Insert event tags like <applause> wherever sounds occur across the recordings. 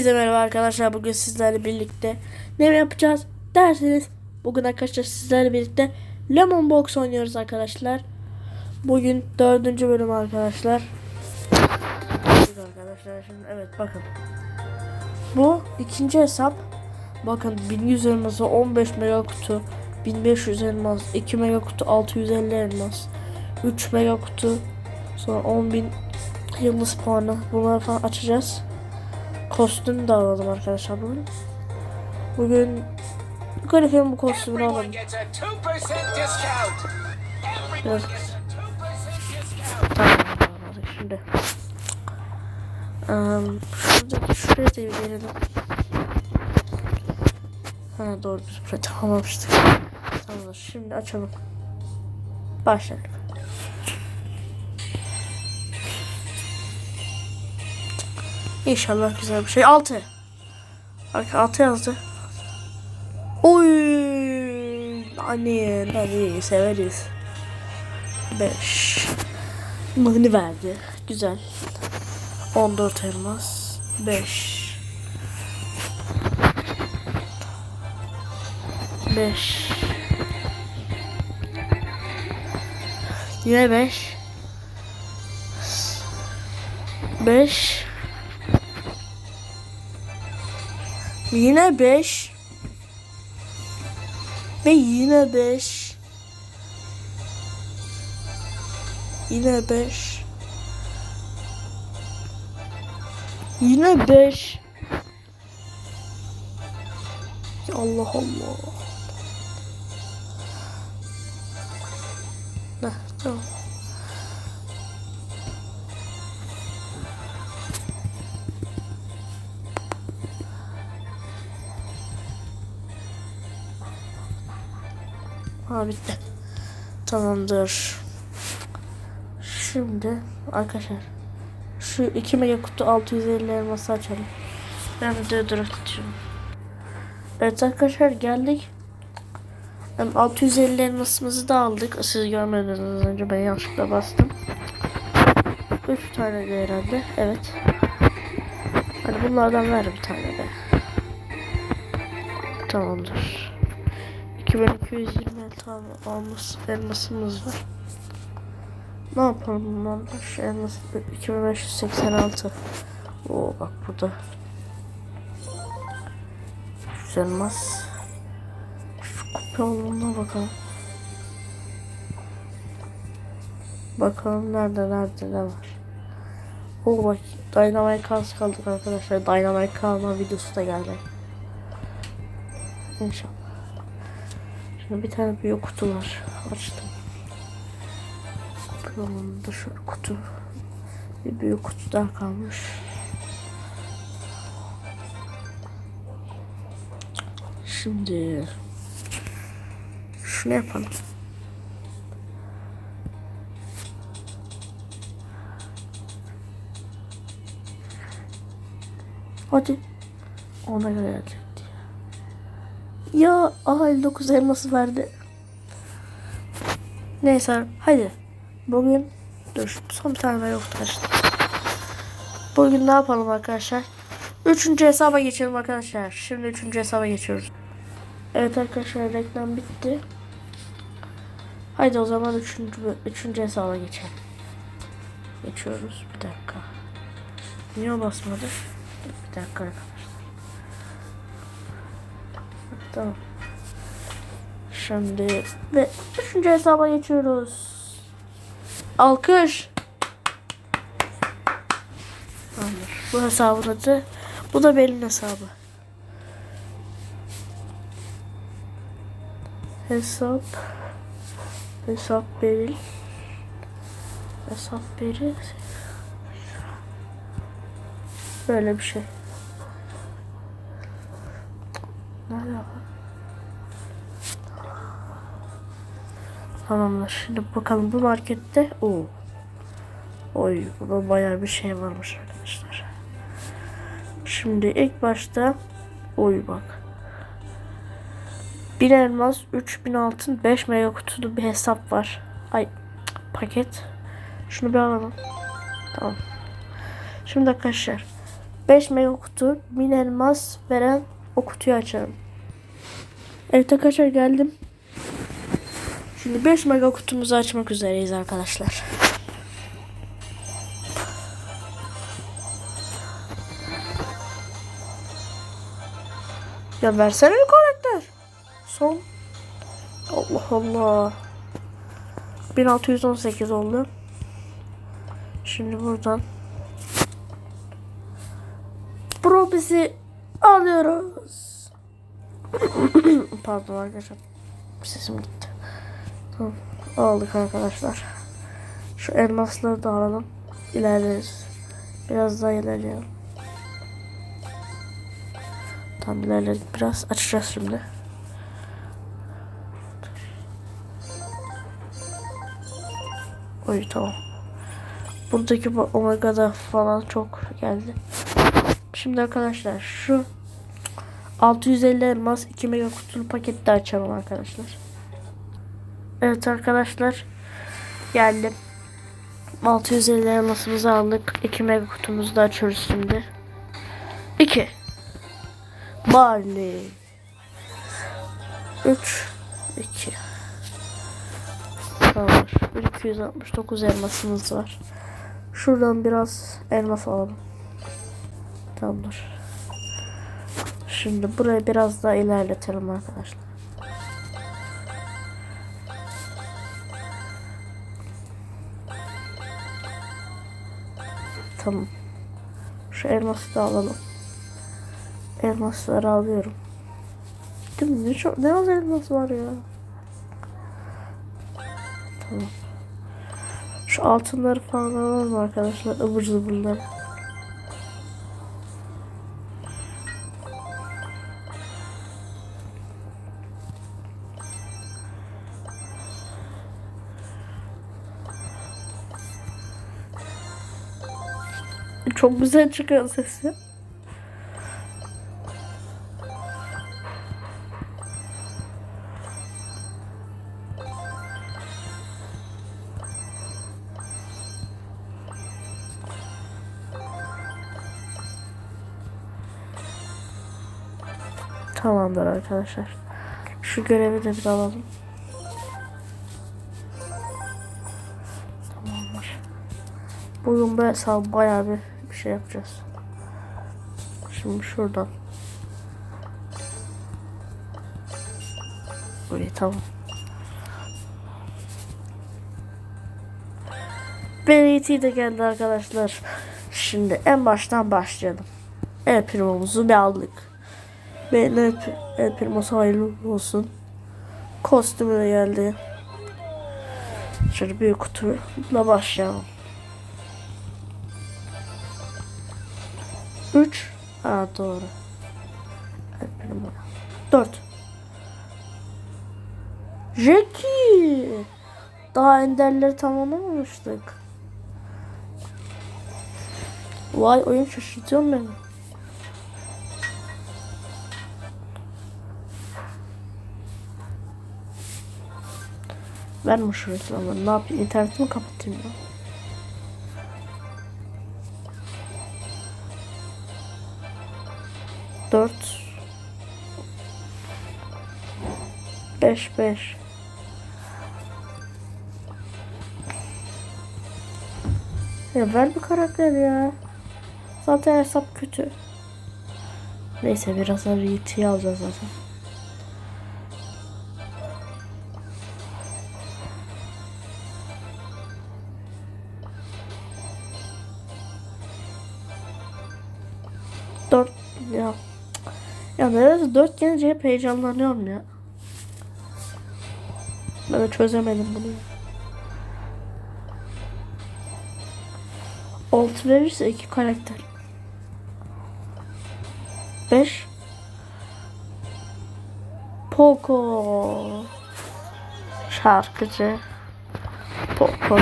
Herkese merhaba arkadaşlar. Bugün sizlerle birlikte ne yapacağız derseniz bugün arkadaşlar sizlerle birlikte Lemon Box oynuyoruz arkadaşlar. Bugün dördüncü bölüm arkadaşlar. Arkadaşlar şimdi evet bakın. Bu ikinci hesap. Bakın 1100 elması 15 mega kutu 1500 elmas 2 mega kutu 650 elmas 3 mega kutu sonra 10.000 yıldız puanı bunları falan açacağız kostüm de alalım arkadaşlar bugün. Bugün Garif'in bu kostümünü alalım. gets a 2% discount. Everyone Yes. gets a 2% discount. Tamam şimdi. Um, şuradaki şuraya da bir gelelim. Ha doğru biz burayı tamamlamıştık. Tamam şimdi açalım. Başlayalım. İnşallah güzel bir şey. 6. Arka 6 yazdı. Oy! Anne, anne severiz. 5. Mıhını verdi. Güzel. 14 elmas. 5. 5. Yine 5. 5. Yine 5. Ve yine 5. Yine 5. Yine 5. Allah Allah. Heh, tamam. Ha bitti. Tamamdır. Şimdi arkadaşlar şu 2 mega kutu 650 elması açalım. Ben de direkt açıyorum. Evet arkadaşlar geldik. Hem 650 elmasımızı da aldık. Siz görmediniz önce ben yanlışlıkla bastım. 3 tane de herhalde. Evet. Hadi bunlardan ver bir tane de. Tamamdır. 2220 tane almış elmasımız var. Ne yapalım bunlarla? Şu elmas 2586. Oo bak burada. Şu elmas. Şu kupa olduğuna bakalım. Bakalım nerede nerede ne var. Oo bak Dynamite Cars kaldık arkadaşlar. Dynamite kalma videosu da geldi. İnşallah. Şimdi bir tane büyük kutu var. Açtım. Yolunda şöyle kutu. Bir büyük kutu daha kalmış. Şimdi şunu yapalım. Hadi. Ona göre gelecekti. Ya aha 59 elması verdi. Neyse hadi. Bugün dur son bir tane yoktu işte. Bugün ne yapalım arkadaşlar? Üçüncü hesaba geçelim arkadaşlar. Şimdi üçüncü hesaba geçiyoruz. Evet arkadaşlar reklam bitti. Haydi o zaman üçüncü, üçüncü hesaba geçelim. Geçiyoruz. Bir dakika. Niye basmadı? Bir dakika arkadaşlar. Tamam. Şimdi ve üçüncü hesaba geçiyoruz. Alkış. Tamamdır. Bu hesabın adı. Bu da benim hesabı. Hesap. Hesap Beril. Hesap Beril. Böyle bir şey. Nerede var? Tamamdır. Şimdi bakalım bu markette. Oo. Oy burada bayağı bir şey varmış arkadaşlar. Şimdi ilk başta oy bak. 1000 elmas, 3000 altın, 5 mega kutulu bir hesap var. Ay paket. Şunu bir alalım. Tamam. Şimdi arkadaşlar 5 mega kutu min elmas veren o kutuyu açarım. Evet arkadaşlar geldim. Şimdi 5 mega kutumuzu açmak üzereyiz arkadaşlar. Ya versene bir karakter. Son. Allah Allah. 1618 oldu. Şimdi buradan Probisi alıyoruz. <coughs> Pardon arkadaşlar. Sesim gitti. Aldık arkadaşlar. Şu elmasları da alalım. İlerleriz. Biraz daha ilerleyelim. Tam ilerledik biraz. Açacağız şimdi. Oy tamam. Buradaki bu omega'da falan çok geldi. Şimdi arkadaşlar şu 650 elmas 2 mega kutulu pakette açalım arkadaşlar. Evet arkadaşlar geldim. 650 elmasımızı aldık. 2 mega kutumuzu da açıyoruz şimdi. 2 Barley 3 2 Tamam. 269 elmasımız var. Şuradan biraz elmas alalım. Tamamdır. Şimdi burayı biraz daha ilerletelim arkadaşlar. Tamam. Şu elması da alalım. Elmasları alıyorum. Değil mi? Ne, çok, ne az elmas var ya. Tamam. Şu altınları falan alalım arkadaşlar. ıvır zıvırları. Çok güzel çıkıyor sesi. Tamamdır arkadaşlar. Şu görevi de bir alalım. Tamamdır. Bugün bu hesabı bayağı bir, şey yapacağız. Şimdi şuradan. Böyle tamam. BRT de geldi arkadaşlar. Şimdi en baştan başlayalım. El primomuzu bir aldık. Benim el, el primosu hayırlı olsun. Kostümü de geldi. Şöyle büyük kutuyla başlayalım. 3 Aa doğru. 4 Jackie. Daha enderleri tamamlamamıştık. Vay oyun şaşırtıyor beni. Ben mi şurası ama ne yapayım internetimi kapatayım ya. 5 5 Ya ver bir karakter ya. Zaten hesap kötü. Neyse biraz sonra Yiğit'i alacağız zaten. Dört ya. Ya neredeyse dört gelince hep heyecanlanıyorum ya. Ben çözemedim bunu. Alt verirse iki karakter. Beş. Poco. Şarkıcı. Poco.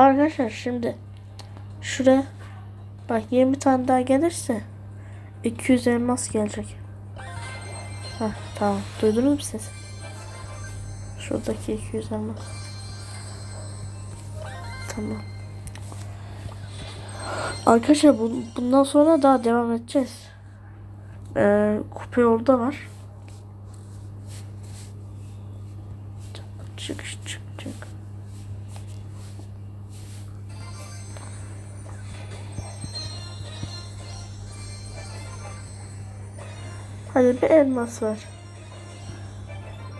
Arkadaşlar şimdi şuraya bak 20 tane daha gelirse 200 elmas gelecek. Heh, Tamam. Duydunuz mu ses? Şuradaki 200 elmas. Tamam. Arkadaşlar bu, bundan sonra daha devam edeceğiz. Ee, kupa yolda var. Çık çık çık. Hadi bir elmas var.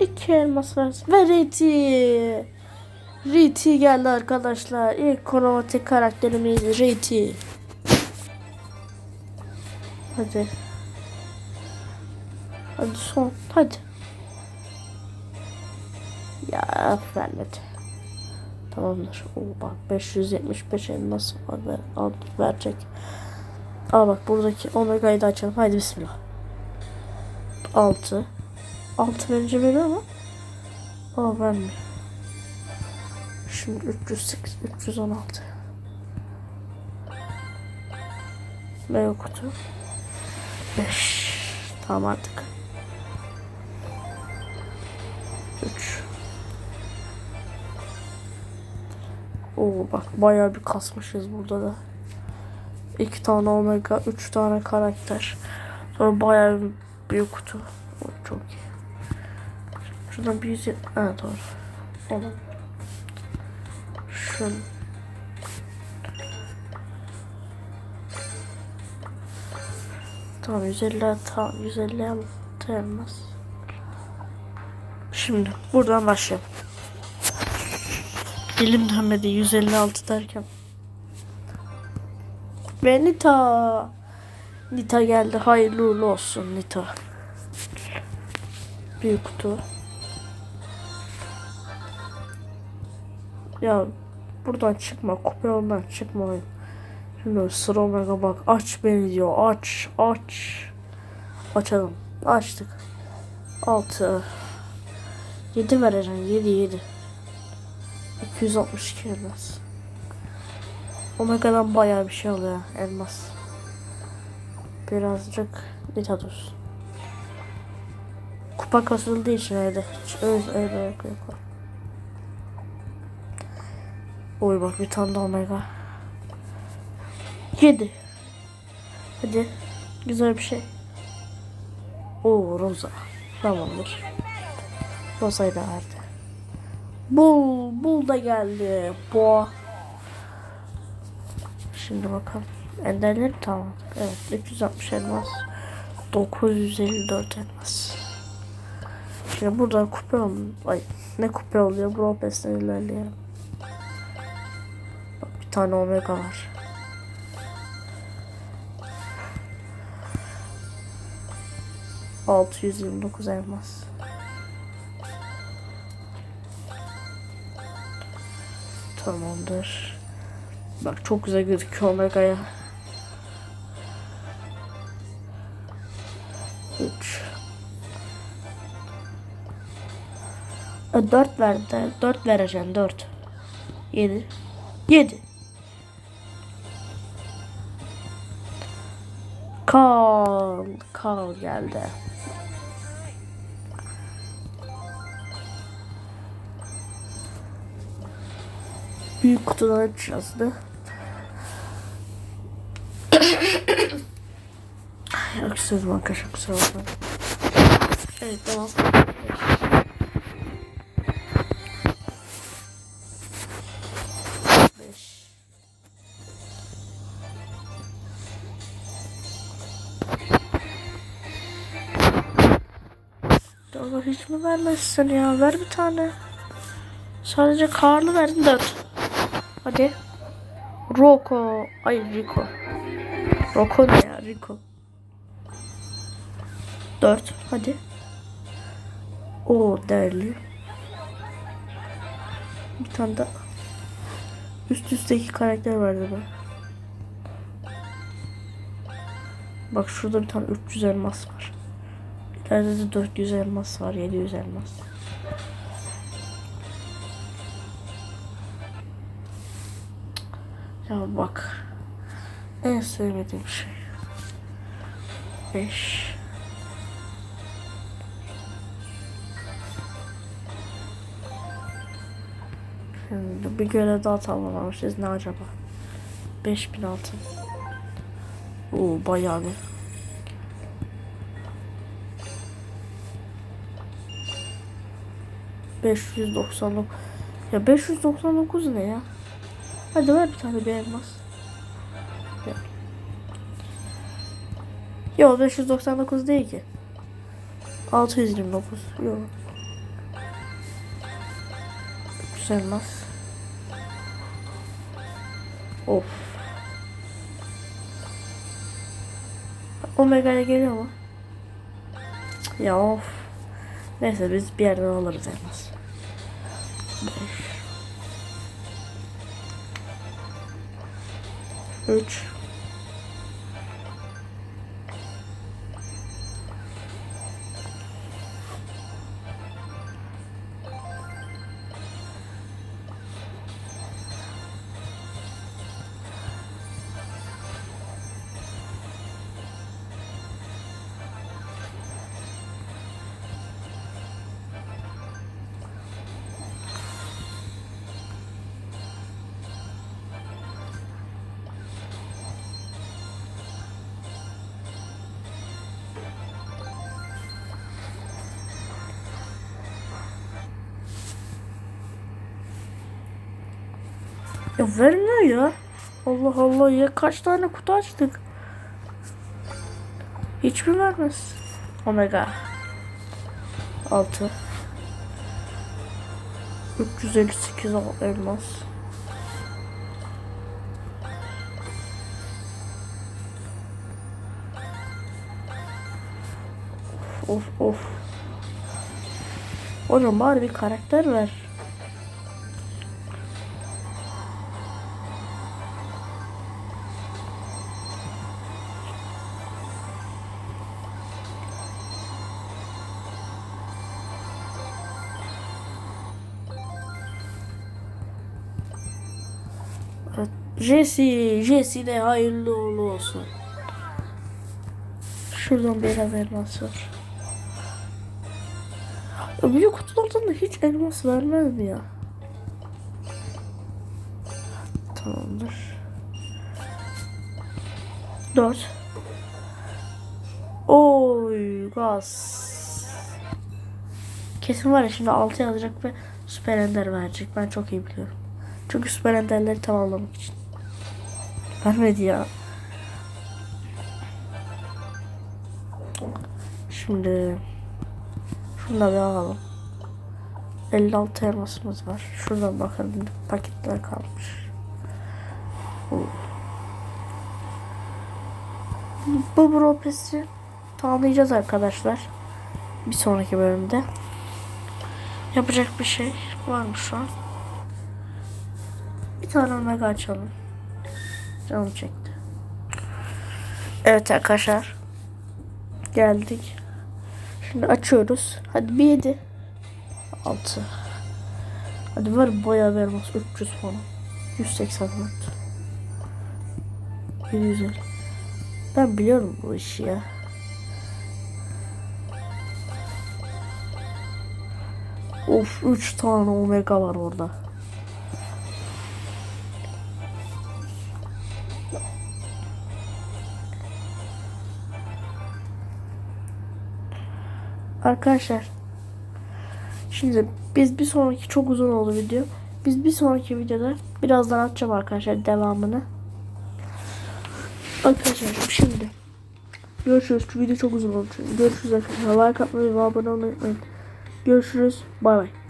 İki elmas var. Ve Riti. Riti geldi arkadaşlar. İlk kromatik karakterimiz Riti. Hadi. Hadi son. Hadi. Ya vermedi. Tamamdır. Oo, bak 575 elmas var. Ver, al, verecek. Aa bak buradaki omega'yı da açalım. Haydi bismillah. 6. 6 verince veriyor mu? Aa vermiyor. Şimdi 308, 316. Mega kutu. 5. Tamam artık. 3. Oo bak bayağı bir kasmışız burada da. 2 tane omega, 3 tane karakter. Sonra bayağı bir büyük kutu. O çok iyi. Şuradan bir yüz... Ha doğru. Olan. Şun. Tamam 150 tamam 150 elmas. Şimdi buradan başlayalım. Dilim dönmedi 156 derken. Ve Nita. Nita geldi. Hayırlı uğurlu olsun Nita. Büyük kutu. Ya buradan çıkma. Kupa yolundan çıkma. oyun. Şimdi sıra omega bak. Aç beni diyor. Aç. Aç. Açalım. Açtık. 6 7 vereceğim. 7 7. 262 elmas. Omega'dan bayağı bir şey alıyor elmas. Birazcık Nitados. Kupa kasıldığı için öyle. Öyle öyle yok. Oy bak bir tane daha omega. 7. Hadi. Güzel bir şey. Oo Rosa. Tamamdır. Rosa'yı da verdi. Bul, bul da geldi. Boğa. Şimdi bakalım. Enderleri tamam. Evet 360 elmas. 954 elmas. Şimdi buradan kupe ol Ay ne kupe oluyor? Brawl Pass'ten ilerleyelim. Bak bir tane omega var. Altı yüz yirmi dokuz elmas. Tamamdır. Bak çok güzel gözüküyor Omega'ya. 4 verdi. 4 vereceğim 4. 7. 7. Kal. Kal geldi. Büyük kutudan açacağız da. <coughs> Öksürdüm arkadaşlar kusura bakmayın. Evet devam. Mi vermezsin ya? Ver bir tane. Sadece karlı verdin dört. Hadi. Roko. Ay Rico. Roko ne ya? Rico. Dört. Hadi. O değerli. Bir tane daha. Üst üste iki karakter vardı bak. Bak şurada bir tane 300 elmas var. Perdede 400 elmas var 700 elmas. Ya bak. En sevmediğim şey. 5 Şimdi bir görev daha tamamlamışız. Ne acaba? 5000 altın. Oo bayağı bir. ...599... Ya 599 ne ya? Hadi ver bir tane bir elmas. Yok. Yok 599 değil ki. 629. Yok. 300 elmas. Of. Omega'ya geliyor mu? Ya of. Neyse biz bir yerden alırız elmas. 3 Ya vermiyor ya. Allah Allah ya kaç tane kutu açtık. Hiç mi vermez? Omega. 6 358 al- elmas. Of of. Hocam bari bir karakter ver. Jesse, Jesse de hayırlı uğurlu olsun. Şuradan biraz elmas var. Büyük kutulardan da hiç elmas vermez ya? Tamamdır. Dört. Oy gaz. Kesin var ya şimdi 6 yazacak ve süper ender verecek. Ben çok iyi biliyorum. Çünkü süper enderleri tamamlamak için. Vermedi ya. Şimdi şunu da bir alalım. 56 elmasımız var. Şuradan bakalım paketler kalmış. Bu Brawl Pass'i tamamlayacağız arkadaşlar. Bir sonraki bölümde. Yapacak bir şey var mı şu an? Bir tane omega açalım. Canım çekti. Evet arkadaşlar. Geldik. Şimdi açıyoruz. Hadi bir yedi. Altı. Hadi var bayağı vermez. 300 falan. 184. 750. Ben biliyorum bu işi ya. Of 3 tane omega var orada. Arkadaşlar Şimdi biz bir sonraki çok uzun oldu video. Biz bir sonraki videoda birazdan atacağım arkadaşlar devamını. Arkadaşlar şimdi görüşürüz. Şu video çok uzun oldu. Görüşürüz arkadaşlar. Like atmayı ve abone olmayı unutmayın. Görüşürüz. Bay bay.